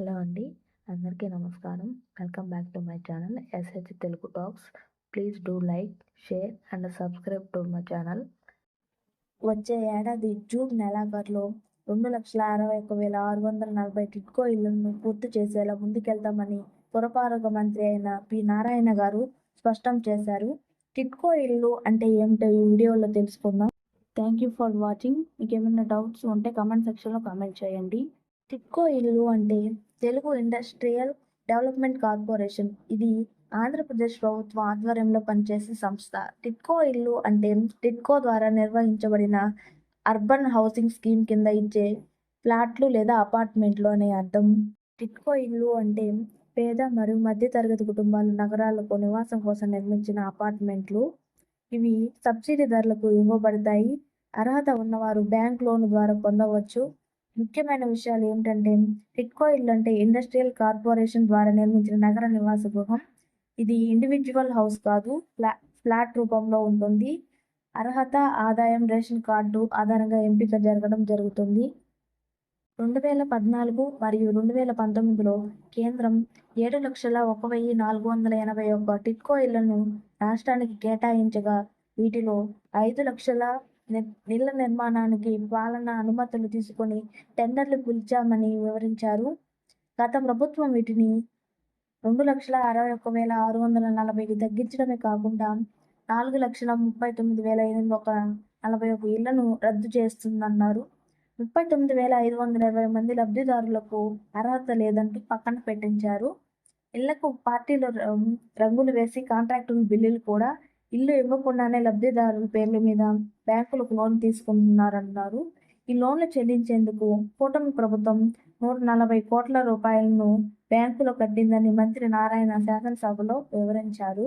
Hello అండి. అందరికీ నమస్కారం. Welcome back to my channel S H Telugu talks. Please do like share and subscribe to my channel. వచ్చే ఏడాది June నెలాఖరులో రెండు లక్షల అరవై ఒక్క వేల ఆరు వందల నలభై టిట్కో ఇళ్ళను పూర్తి చేసేలా ముందుకెళ్తామని పురపాలక మంత్రి అయిన పి. నారాయణ గారు స్పష్టం చేశారు. టిట్కో ఇల్లు అంటే ఏమిటో ఈ వీడియోలో తెలుసుకుందాం. Thank you for watching. మీకు ఏమైనా డౌట్స్ ఉంటే కమెంట్ సెక్షన్లో కామెంట్ చేయండి. టిట్కో ఇల్లు అంటే తెలుగు ఇండస్ట్రియల్ డెవలప్మెంట్ కార్పొరేషన్. ఇది ఆంధ్రప్రదేశ్ ప్రభుత్వ ఆధ్వర్యంలో పనిచేసే సంస్థ. టిట్కో ఇల్లు అంటే టిట్కో ద్వారా నిర్వహించబడిన అర్బన్ హౌసింగ్ స్కీమ్ కింద ఇచ్చే ఫ్లాట్లు లేదా అపార్ట్మెంట్లు అనే అర్థం. టిట్కో ఇల్లు అంటే పేద మరియు మధ్యతరగతి కుటుంబాలు నగరాలకు నివాసం కోసం నిర్మించిన అపార్ట్మెంట్లు. ఇవి సబ్సిడీ ధరలకు ఇవ్వబడతాయి. అర్హత ఉన్నవారు బ్యాంక్ లోన్ ద్వారా పొందవచ్చు. ముఖ్యమైన విషయాలు ఏమిటంటే టిడ్కో ఇల్లు అంటే ఇండస్ట్రియల్ కార్పొరేషన్ ద్వారా నిర్మించిన నగర నివాస గృహం. ఇది ఇండివిజువల్ హౌస్ కాదు ఫ్లా ఫ్లాట్ రూపంలో ఉంటుంది. అర్హత ఆదాయం రేషన్ కార్డు ఆధారంగా ఎంపిక జరగడం జరుగుతుంది. రెండు వేల పద్నాలుగు మరియు రెండు వేల పంతొమ్మిదిలో కేంద్రం ఏడు లక్షల ఒక వెయ్యి నాలుగు వందల ఎనభై ఒక్క టిట్కో ఇళ్ళను రాష్ట్రానికి కేటాయించగా వీటిలో ఐదు లక్షల ఇళ్ళ నిర్మాణానికి పాలన అనుమతులు తీసుకొని టెండర్లు పిలిచామని వివరించారు. గత ప్రభుత్వం వీటిని రెండు లక్షల అరవై ఒక్క వేల ఆరు వందల నలభైకి తగ్గించడమే కాకుండా నాలుగు లక్షల ముప్పై తొమ్మిది వేల ఎనిమిది ఒక నలభై ఒక ఇళ్ళను రద్దు చేస్తుందన్నారు. ముప్పై తొమ్మిది వేల ఐదు వందల ఇరవై మంది లబ్ధిదారులకు అర్హత లేదంటూ పక్కన పెట్టించారు. ఇళ్ళకు పార్టీలు రంగులు వేసి కాంట్రాక్టు బిల్లులు కూడా ఇల్లు ఇవ్వకుండానే లబ్ధిదారుల పేర్ల మీద బ్యాంకులకు లోన్ తీసుకుంటున్నారన్నారు. ఈ లోన్లు చెల్లించేందుకు కూటమి ప్రభుత్వం నూట నలభై కోట్ల రూపాయలను బ్యాంకులో కట్టిందని మంత్రి నారాయణ శాసనసభలో వివరించారు.